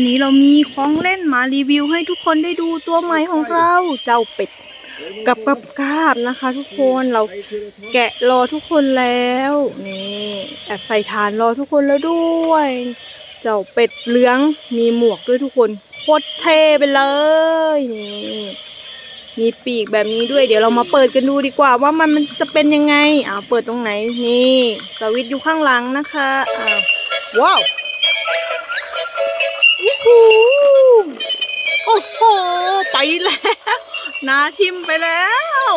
วันนี้เรามีของเล่นมารีวิวให้ทุกคนได้ดูตัวใหม่ของเราเจ้าเป็ดกับกับกาบนะคะ ทุกคนเราแกะรอทุกคนแล้วนี่แอบใส่ฐานรอทุกคนแล้วด้วย เจ้าเป็ดเหลืองมีหมวกด้วยทุกคนโคตรเท่ไปเลยนี่มีปีกแบบนี้ด้วย เดี๋ยวเรามาเปิดกันดูดีกว่า ว่ามันมันจะเป็นยังไงอ่าเปิดตรงไหนนี่ สวิตอยู่ข้างหลังนะคะอ่าว้าว ไปแล้วนาทิมไปแล้ว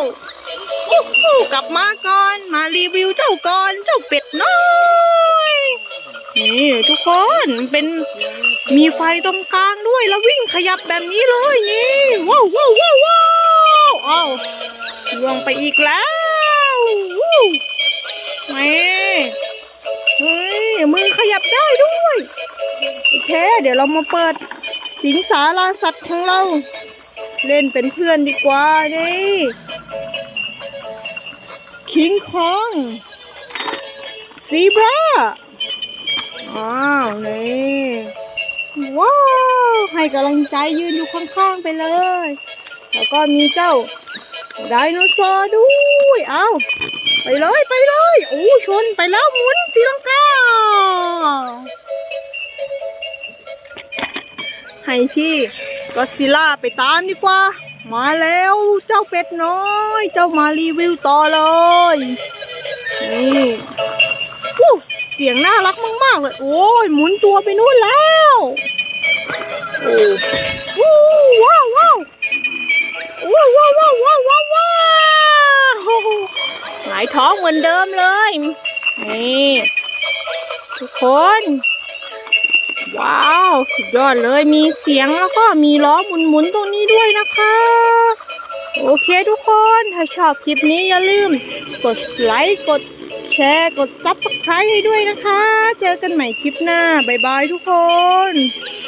กลับมาก่อน มารีวิวเจ้าก่อนเจ้าเป็ดน้อยนี่ทุกคนเป็นมีไฟตรงกลางด้วยแล้ววิ่งขยับแบบนี้เลยนี่ว้าวว้าวว้าวว้าวเอาล่วงไปอีกแล้วแม่เฮ้ยมือขยับได้ด้วยโอเค เดี๋ยวเรามาเปิด สิงสาราสัตว์ของเรา เล่นเป็นเพื่อนดีกว่านี่คิงคองซีบราอ้าวนี่ว้าวให้กำลังใจยืนอยู่ข้างๆไปเลย แล้วก็มีเจ้าไดโนเสาร์ด้วย เอาไปเลยไปเลย โอ้ชนไปแล้วหมุนตีลังกา ให้พี่ก็ซิล่าไปตามดีกว่า มาแล้วเจ้าเป็ดน้อย เจ้ามารีวิวต่อเลยนี่วู้เสียงน่ารักมากๆเลย โอ้ยหมุนตัวไปนู่นแล้วโอ้วู้ว้าวว้าวว้าวว้าวว้าวว้าวว้าวว้าวหงายท้องเหมือนเดิมเลย นี่ ทุกคน ว้าว สุดยอดเลยมีเสียงแล้วก็มีล้อหมุนๆตรงนี้ด้วยนะคะ โอเคทุกคนถ้าชอบคลิปนี้อย่าลืม กดไลค์กดแชร์กด Subscribe ให้ด้วยนะคะ เจอกันใหม่คลิปหน้า บ๊ายบายทุกคน